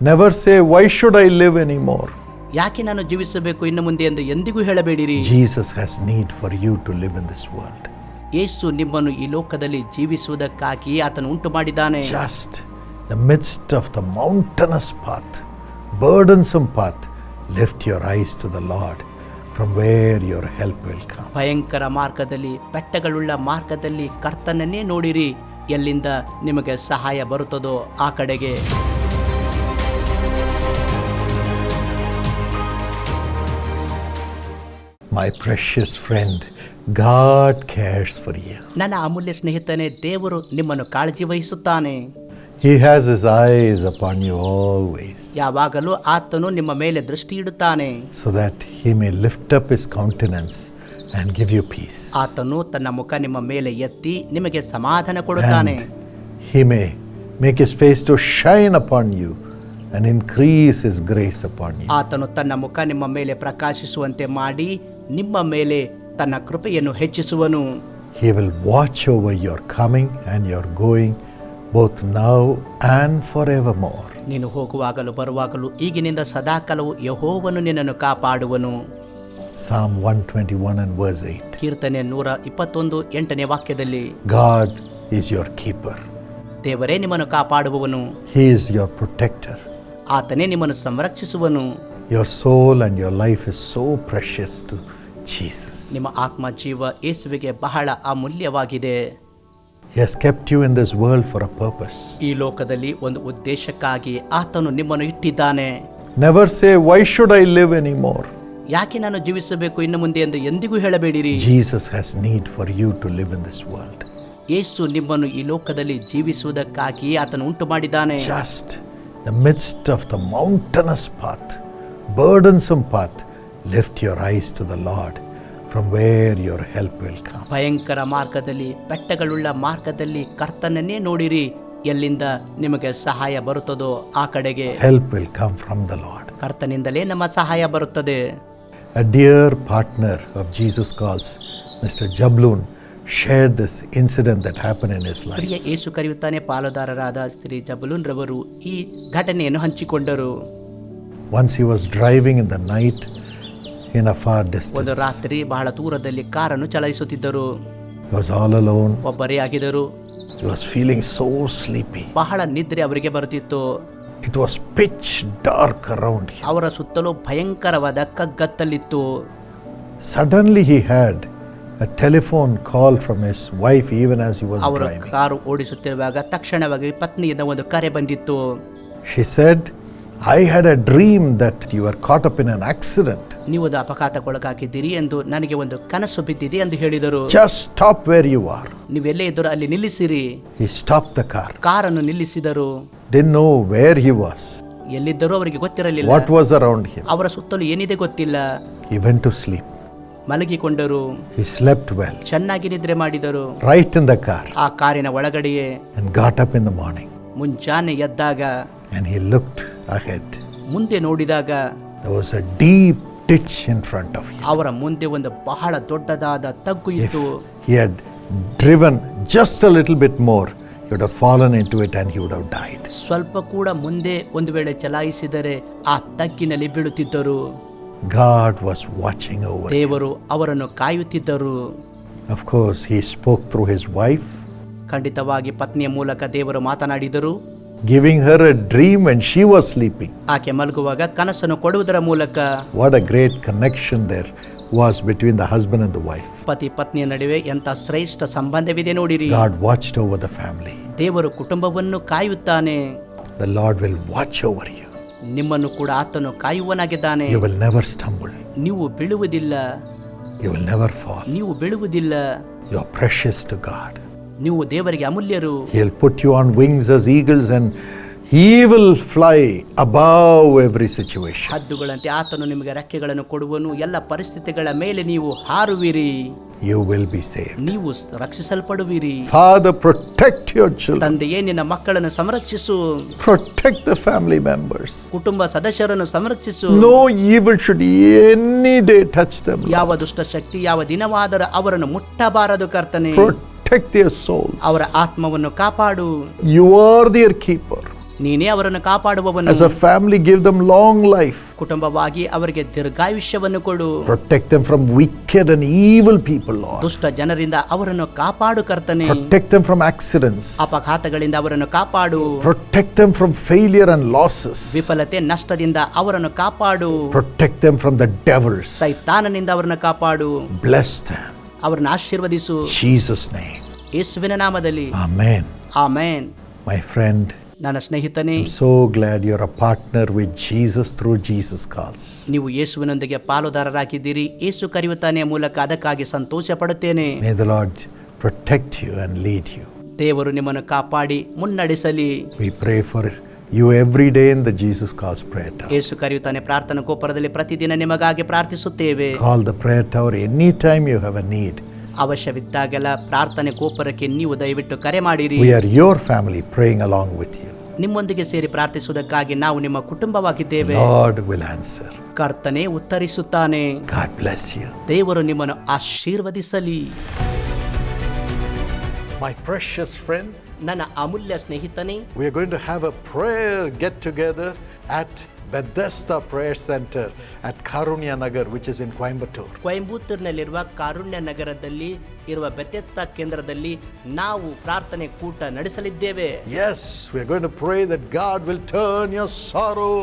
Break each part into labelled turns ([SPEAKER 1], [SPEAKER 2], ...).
[SPEAKER 1] Never say, Why should I live anymore?
[SPEAKER 2] ಯಾಕೆ ನಾನು ಜೀವಿಸಬೇಕು ಇನ್ನು ಮುಂದೆ ಎಂದು ಎಂದಿಗೂ ಹೇಳಬೇಡಿರಿ
[SPEAKER 1] Jesus has need for you to live in this world.
[SPEAKER 2] ಯೇಸು ನಿಮ್ಮನ್ನು ಈ ಲೋಕದಲ್ಲಿ ಜೀವಿಸುವುದಕ್ಕಾಗಿ ಆತನು ಉಂಟು ಮಾಡಿದ್ದಾನೆ
[SPEAKER 1] Just the midst of the mountainous path, burdensome path, lift your eyes to the Lord from where your help will come.
[SPEAKER 2] ಭಯಂಕರ ಮಾರ್ಗದಲ್ಲಿ ಬೆಟ್ಟಗಳುಳ್ಳ ಮಾರ್ಗದಲ್ಲಿ ಕರ್ತನನ್ನೇ ನೋಡಿರಿ ಎಲ್ಲಿಂದ ನಿಮಗೆ ಸಹಾಯ ಬರುತ್ತದೋ ಆ ಕಡೆಗೆ
[SPEAKER 1] My precious friend, God cares for you.
[SPEAKER 2] ನನ್ನ ಅಮೂಲ್ಯ ಸ್ನೇಹಿತನೇ ದೇವರು ನಿಮ್ಮನ್ನು ಕಾಳಜಿ ವಹಿಸುತ್ತಾನೆ
[SPEAKER 1] He has His eyes upon you always,
[SPEAKER 2] ಯಾವಾಗಲೂ ಆತನು ನಿಮ್ಮ ಮೇಲೆ ದೃಷ್ಟಿ ಇಡುತ್ತಾನೆ
[SPEAKER 1] so that He may lift up His countenance and give you peace.
[SPEAKER 2] ಆತನು ತನ್ನ ಮುಖ ನಿಮ್ಮ ಮೇಲೆ ಎತ್ತಿ ನಿಮಗೆ ಸಮಾಧಾನ ಕೊಡುತ್ತಾನೆ
[SPEAKER 1] And He may make His face to shine upon you and increase His grace upon you.
[SPEAKER 2] ಆತನು ತನ್ನ ಮುಖ ನಿಮ್ಮ ಮೇಲೆ ಪ್ರಕಾಶಿಸುವಂತೆ ಮಾಡಿ ನಿಮ್ಮ ಮೇಲೆ ತನ್ನ ಕೃಪೆಯನ್ನು ಹೆಚ್ಚಿಸುವನು
[SPEAKER 1] He will watch over your coming and your going, both now and forevermore.
[SPEAKER 2] ನೀನು ಹೋಗುವಾಗಲೂ ಬರುವಾಗಲೂ ಈಗಿನಿಂದ ಸದಾಕಾಲವು ಯಹೋವನು ನಿನ್ನನ್ನು ಕಾಪಾಡುವನು
[SPEAKER 1] Psalm 121 and verse 8.
[SPEAKER 2] ಕೀರ್ತನೆ ನೂರ ಇಪ್ಪತ್ತೊಂದು ಎಂಟನೇ ವಾಕ್ಯದಲ್ಲಿ
[SPEAKER 1] God is your keeper,
[SPEAKER 2] ದೇವರೇ ನಿಮ್ಮನ್ನು ಕಾಪಾಡುವವನು
[SPEAKER 1] He is your protector.
[SPEAKER 2] ಆತನೇ ನಿಮ್ಮನ್ನು ಸಂರಕ್ಷಿಸುವನು
[SPEAKER 1] your soul and your life is so precious to Jesus
[SPEAKER 2] ನಿಮ್ಮ ಆತ್ಮ ಜೀವ ಯೇಸುವಿಗೆ ಬಹಳ ಅಮೂಲ್ಯವಾಗಿದೆ
[SPEAKER 1] He has kept you in this world for a purpose.
[SPEAKER 2] ಈ ಲೋಕದಲ್ಲಿ ಒಂದು ಉದ್ದೇಶಕ್ಕಾಗಿ ಆತನು ನಿಮ್ಮನ್ನು ಇಟ್ಟಿದ್ದಾನೆ
[SPEAKER 1] Never say, Why should I live anymore?
[SPEAKER 2] ಯಾಕೆ ನಾನು ಜೀವಿಸಬೇಕು ಇನ್ನು ಮುಂದೆ ಎಂದು ಎಂದಿಗೂ ಹೇಳಬೇಡಿರಿ
[SPEAKER 1] Jesus has need for you to live in this world.
[SPEAKER 2] ಯೇಸು ನಿಮ್ಮನ್ನು ಈ ಲೋಕದಲ್ಲಿ ಜೀವಿಸುವುದಕ್ಕಾಗಿ ಆತನು ಉಂಟು ಮಾಡಿದ್ದಾನೆ
[SPEAKER 1] Just the midst of the mountainous path, burdensome path, lift your eyes to the Lord from where your help will come.
[SPEAKER 2] ಭಯಂಕರ ಮಾರ್ಗದಲ್ಲಿ ಬೆಟ್ಟಗಳುಳ್ಳ ಮಾರ್ಗದಲ್ಲಿ ಕರ್ತನನ್ನೇ ನೋಡಿರಿ ಎಲ್ಲಿಂದ ನಿಮಗೆ ಸಹಾಯ ಬರುತ್ತದೋ ಆ ಕಡೆಗೆ
[SPEAKER 1] Help will come from the Lord.
[SPEAKER 2] ಕರ್ತನಿಂದಲೇ ನಮ್ಮ ಸಹಾಯ ಬರುತ್ತದೆ
[SPEAKER 1] A dear partner of Jesus calls, Mr. Jabloon, shared this incident that happen in his life
[SPEAKER 2] ಪ್ರಿಯ ಯೇಸು ಕರೆಯುತ್ತಾನೆ ಪಾಲುದಾರರಾದ ಶ್ರೀ ಜಬಲೂನ್ ರವರು ಈ ಘಟನೆಯನ್ನು ಹಂಚಿಕೊಂಡರು.
[SPEAKER 1] Once he was driving in the night in a far distance ಒಂದು
[SPEAKER 2] ರಾತ್ರಿ ಬಹಳ ದೂರದಲ್ಲಿ ಕಾರನ್ನು ಚಲಾಯಿಸುತ್ತಿದ್ದರು.
[SPEAKER 1] Was all alone alone.
[SPEAKER 2] ಒಬ್ಬರೇ ಆಗಿದ್ದರು.
[SPEAKER 1] He was feeling so sleepy
[SPEAKER 2] ಬಹಳ ನಿದ್ರೆ ಅವರಿಗೆ ಬರುತ್ತಿತ್ತು.
[SPEAKER 1] It was pitch dark around.
[SPEAKER 2] ಅವರ ಸುತ್ತಲೂ ಭಯಂಕರವಾದ ಕಗ್ಗತ್ತಲಿತ್ತು
[SPEAKER 1] suddenly he had a telephone call from his wife even as he was
[SPEAKER 2] ಅವರು
[SPEAKER 1] driving.
[SPEAKER 2] ಕಾರು ಓಡಿಸುತ್ತಿರುವಾಗ ತಕ್ಷಣವಾಗಿ ಪತ್ನಿಯಿಂದ ಒಂದು ಕರೆ ಬಂದಿತ್ತು
[SPEAKER 1] She said, I had a dream that you were caught up in an accident.
[SPEAKER 2] ನೀವು ಒಂದು ಅಪಘಾತಕ್ಕೊಳಗಾಗಿದ್ದೀರಿ ಎಂದು ನನಗೆ ಒಂದು ಕನಸು ಬಿದ್ದಿದೆ ಎಂದು ಹೇಳಿದರು
[SPEAKER 1] Just stop where you are.
[SPEAKER 2] ನೀವೆಲ್ಲೇ ಇದ್ದರೂ ಅಲ್ಲಿ ನಿಲ್ಲಿಸಿರಿ
[SPEAKER 1] He stopped the car.
[SPEAKER 2] ಕಾರನ್ನು ನಿಲ್ಲಿಸಿದರು
[SPEAKER 1] Didn't know where he was,
[SPEAKER 2] ಎಲ್ಲಿದ್ದರೂ ಅವರಿಗೆ ಗೊತ್ತಿರಲಿಲ್ಲ
[SPEAKER 1] what was around him.
[SPEAKER 2] ಅವರ ಸುತ್ತಲೂ ಏನಿದೆ ಗೊತ್ತಿಲ್ಲ
[SPEAKER 1] He went to sleep.
[SPEAKER 2] ಮಲಗಿಕೊಂಡರು
[SPEAKER 1] He slept well,
[SPEAKER 2] ಚೆನ್ನಾಗಿ ನಿದ್ರೆ ಮಾಡಿದರು
[SPEAKER 1] ರೈಟ್ ಇನ್ the ಕಾರ್
[SPEAKER 2] ಆ ಕಾರಿನ ಒಳಗಡೆಯೇ
[SPEAKER 1] and got up in the morning.
[SPEAKER 2] ಮುಂಜಾನೆ ಎದ್ದಾಗ
[SPEAKER 1] And he looked ahead.
[SPEAKER 2] ಮುಂದೆ ನೋಡಿದಾಗ
[SPEAKER 1] There was a deep ditch in front of him.
[SPEAKER 2] ಅವರ ಮುಂದೆ ಒಂದು ಬಹಳ ದೊಡ್ಡದಾದ ತಗ್ಗು
[SPEAKER 1] If
[SPEAKER 2] ಇತ್ತು
[SPEAKER 1] he had driven just a little bit more, he would have fallen into it and he would have died.
[SPEAKER 2] ಸ್ವಲ್ಪ ಕೂಡ ಮುಂದೆ ಒಂದು ವೇಳೆ ಚಲಾಯಿಸಿದರೆ ಆ ತಗ್ಗಿನಲ್ಲಿ ಬೀಳುತ್ತಿದ್ದರು
[SPEAKER 1] God was watching over. him.
[SPEAKER 2] ದೇವರು ಅವರನ್ನು ಕಾಯುತ್ತಿದ್ದರು
[SPEAKER 1] Of course, he spoke through his wife,
[SPEAKER 2] ಖಂಡಿತವಾಗಿ ಪತ್ನಿಯ ಮೂಲಕ ದೇವರು ಮಾತನಾಡಿದರು
[SPEAKER 1] giving her a dream when she was sleeping.
[SPEAKER 2] ಆಕೆ ಮಲಗುವಾಗ ಕನಸನ್ನು ಕೊಡುವುದರ ಮೂಲಕ
[SPEAKER 1] What a great connection there was between the husband and the wife.
[SPEAKER 2] ಪತಿ ಪತ್ನಿಯ ನಡುವೆ ಎಂತ ಶ್ರೇಷ್ಠ ಸಂಬಂಧವಿದೆ ನೋಡಿರಿ
[SPEAKER 1] God watched over the family.
[SPEAKER 2] ದೇವರು ಕುಟುಂಬವನ್ನು ಕಾಯುತ್ತಾನೆ
[SPEAKER 1] The Lord will watch over you.
[SPEAKER 2] ನಿಮ್ಮನ್ನು ಕೂಡ ಆತನು ಕಾಯುವನಾಗಿದ್ದಾನೆ
[SPEAKER 1] You will never stumble.
[SPEAKER 2] ನೀವು ಬೀಳುವುದಿಲ್ಲ
[SPEAKER 1] You will never fall.
[SPEAKER 2] ನೀವು ಬೀಳುವುದಿಲ್ಲ
[SPEAKER 1] You are precious to God.
[SPEAKER 2] ನೀವು ದೇವರಿಗೆ ಅಮೂಲ್ಯರು
[SPEAKER 1] He'll put you on wings as eagles and He will fly above every situation.
[SPEAKER 2] ಹದ್ದುಗಳಂತೆ ಆತನು ನಿಮಗೆ ರೆಕ್ಕೆಗಳನ್ನು ಕೊಡುವನು ಎಲ್ಲ ಪರಿಸ್ಥಿತಿಗಳ ಮೇಲೆ ನೀವು ಹಾರುವಿರಿ
[SPEAKER 1] You will be saved.
[SPEAKER 2] ನೀವು ರಕ್ಷಿಸಲ್ಪಡುವಿರಿ
[SPEAKER 1] Father, protect your children.
[SPEAKER 2] ತಂದೆಯೇ ನಿನ್ನ ಮಕ್ಕಳನ್ನು ಸಂರಕ್ಷಿಸು
[SPEAKER 1] Protect the family members.
[SPEAKER 2] ಕುಟುಂಬ ಸದಸ್ಯರನ್ನು ಸಂರಕ್ಷಿಸು
[SPEAKER 1] No evil should any day touch them. Lord.
[SPEAKER 2] ಯಾವ ದುಷ್ಟಶಕ್ತಿ ಯಾವ ದಿನವಾದರೂ ಅವರನ್ನು ಮುಟ್ಟಬಾರದು ಕರ್ತನೆ
[SPEAKER 1] Protect their souls.
[SPEAKER 2] ಅವರ ಆತ್ಮವನ್ನು ಕಾಪಾಡು
[SPEAKER 1] You are their keeper.
[SPEAKER 2] ನೀನೇ ಅವರನ್ನು ಕಾಪಾಡುವವನು
[SPEAKER 1] As a family, give them long life.
[SPEAKER 2] ಕುಟುಂಬವಾಗಿ ಅವರಿಗೆ ದೀರ್ಘಾಯುಷ್ಯವನ್ನು ಕೊಡು
[SPEAKER 1] Protect them from wicked and evil people, Lord.
[SPEAKER 2] ದುಷ್ಟ ಜನರಿಂದ ಅವರನ್ನು ಕಾಪಾಡು ಕರ್ತನೆ
[SPEAKER 1] Protect them from accidents.
[SPEAKER 2] ಅಪಘಾತಗಳಿಂದ ಅವರನ್ನು ಕಾಪಾಡು
[SPEAKER 1] Protect them from failure and losses.
[SPEAKER 2] ವಿಫಲತೆ ನಷ್ಟದಿಂದ ಅವರನ್ನು ಕಾಪಾಡು
[SPEAKER 1] Protect them from the devils.
[SPEAKER 2] ಸೈತಾನನಿಂದ ಅವರನ್ನು ಕಾಪಾಡು
[SPEAKER 1] Bless them.
[SPEAKER 2] ಅವರನ್ನು ಆಶೀರ್ವದಿಸು
[SPEAKER 1] Jesus' name.
[SPEAKER 2] ಯೇಸುವಿನ ನಾಮದಲ್ಲಿ
[SPEAKER 1] Amen.
[SPEAKER 2] ಆಮೇನ್
[SPEAKER 1] My friend,
[SPEAKER 2] ನನ್ನ ಸ್ನೇಹಿತನೇ
[SPEAKER 1] I'm so glad you're a partner with Jesus through Jesus calls.
[SPEAKER 2] ನೀವು ಯೇಸುವಿನೊಂದಿಗೆ ಪಾಲುದಾರರಾಗಿದ್ದೀರಿ ಯೇಸು ಕರೆಯುತ್ತಾನೆ ಮೂಲಕ ಅದಕ್ಕಾಗಿ ಸಂತೋಷ ಪಡುತ್ತೇನೆ
[SPEAKER 1] May the Lord protect you and lead you.
[SPEAKER 2] ದೇವರು ನಿಮ್ಮನ್ನು ಕಾಪಾಡಿ ಮುನ್ನಡೆಸಲಿ
[SPEAKER 1] We pray for you every day in the Jesus Calls prayer tower.
[SPEAKER 2] ಯೇಸು ಕರೆಯುತ್ತಾನೆ ಪ್ರಾರ್ಥನಾ ಗೋಪುರದಲ್ಲಿ ಪ್ರತಿದಿನ ನಿಮಗಾಗಿ ಪ್ರಾರ್ಥಿಸುತ್ತೇವೆ
[SPEAKER 1] Call the prayer tower anytime you have a need.
[SPEAKER 2] ಅವಶ್ಯವಿದ್ದಾಗೆಲ್ಲ ಪ್ರಾರ್ಥನೆ ಕೋಪರಕ್ಕೆ ನೀವು ದಯವಿಟ್ಟು ಕರೆ ಮಾಡಿರಿ
[SPEAKER 1] We are your family praying along with you.
[SPEAKER 2] ನಿಮ್ಮೊಂದಿಗೆ ಸೇರಿ ಪ್ರಾರ್ಥಿಸುವುದಕ್ಕಾಗಿ ನಾವು ನಿಮ್ಮ ಕುಟುಂಬವಾಗಿದ್ದೇವೆ
[SPEAKER 1] Lord will answer.
[SPEAKER 2] ಕರ್ತನೆ ಉತ್ತರಿಸುತ್ತಾನೆ
[SPEAKER 1] God bless you.
[SPEAKER 2] ದೇವರು ನಿಮ್ಮನ್ನು ಆಶೀರ್ವದಿಸಲಿ
[SPEAKER 1] My precious friend,
[SPEAKER 2] ನನ್ನ ಅಮೂಲ್ಯ ಸ್ನೇಹಿತನೇ
[SPEAKER 1] we are going to have a prayer get together at Bethesda Prayer Center at Karunya Nagar, which is in Coimbatore.
[SPEAKER 2] ಕೊಯಂಬತ್ತೂರಿನಲ್ಲಿರುವ ಕಾರುಣ್ಯ ನಗರದಲ್ಲಿ ಇರುವ ಬೆತ್ತೆತ್ತ ಕೇಂದ್ರದಲ್ಲಿ ನಾವು ಪ್ರಾರ್ಥನೆ ಕೂಟ ನಡೆಸಲಿದ್ದೇವೆ
[SPEAKER 1] as we are going to pray that God will turn your sorrow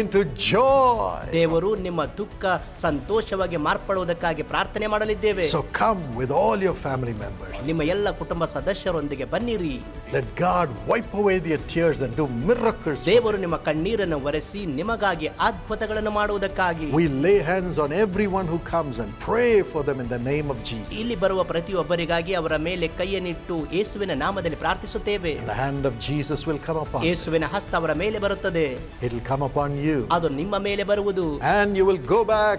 [SPEAKER 1] into joy.
[SPEAKER 2] ದೇವರು ನಿಮ್ಮ ದುಃಖ ಸಂತೋಷವಾಗಿ ಮಾರ್ಪಡುವುದಕ್ಕಾಗಿ ಪ್ರಾರ್ಥನೆ ಮಾಡಲಿದ್ದೇವೆ
[SPEAKER 1] so come with all your family members
[SPEAKER 2] ನಿಮ್ಮ ಎಲ್ಲ ಕುಟುಂಬ ಸದಸ್ಯರೊಂದಿಗೆ ಬನ್ನಿರಿ
[SPEAKER 1] Let God wipe away the tears and do miracles.
[SPEAKER 2] ದೇವರು ನಿಮ್ಮ ಕಣ್ಣೀರನ್ನು ಒರೆಸಿ ನಿಮಗಾಗಿ ಅದ್ಭುತಗಳನ್ನು ಮಾಡುವುದಕ್ಕಾಗಿ
[SPEAKER 1] We lay hands on everyone who comes and pray for them in the name of Jesus.
[SPEAKER 2] ಇಲ್ಲಿ ಬರುವ ಪ್ರತಿಯೊಬ್ಬರಿಗಾಗಿ ಅವರ ಮೇಲೆ ಕೈಯನ್ನಿಟ್ಟು ಯೇಸುವಿನ ನಾಮದಲ್ಲಿ ಪ್ರಾರ್ಥಿಸುತ್ತೇವೆ
[SPEAKER 1] The hand of Jesus will come upon you.
[SPEAKER 2] ಯೇಸುವಿನ ಹಸ್ತ ಅವರ ಮೇಲೆ ಬರುತ್ತದೆ
[SPEAKER 1] It will come upon you.
[SPEAKER 2] ಅದು ನಿಮ್ಮ ಮೇಲೆ ಬರುವುದು
[SPEAKER 1] And you will go back